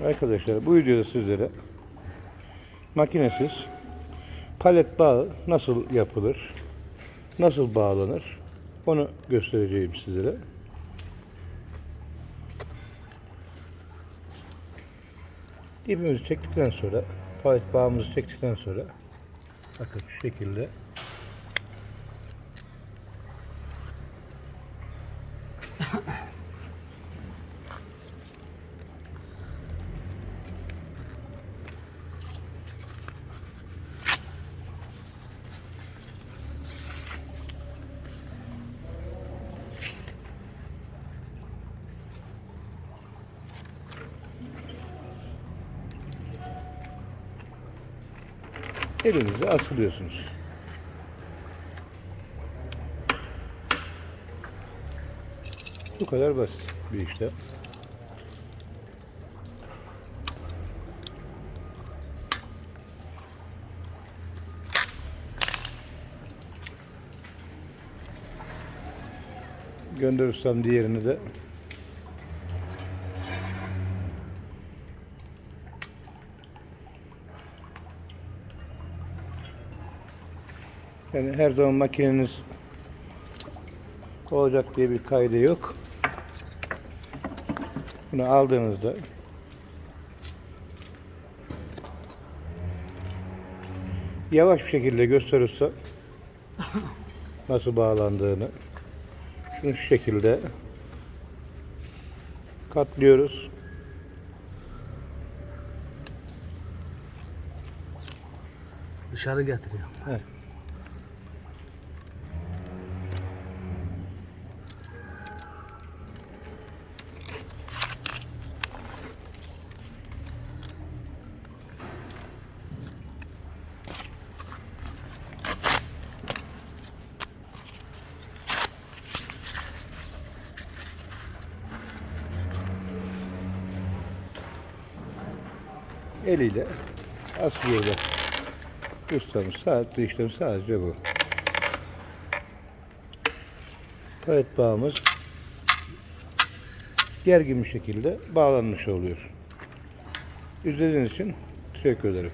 Arkadaşlar bu videoda sizlere makinesiz palet bağı nasıl yapılır, nasıl bağlanır onu göstereceğim sizlere. İpimizi çektikten sonra, palet bağımızı çektikten sonra bakın şu şekilde elinize asılıyorsunuz. Bu kadar basit bir işlem. Gönderirsem diğerini de Yani her zaman makineniz olacak diye bir kaydı yok. Bunu aldığınızda yavaş bir şekilde gösterirse nasıl bağlandığını şunu şu şekilde katlıyoruz. Dışarı getiriyor. Evet. Eliyle asıyorlar. Ustamız saatli işlem sadece bu. Kayıt bağımız gergin bir şekilde bağlanmış oluyor. İzlediğiniz için teşekkür ederim.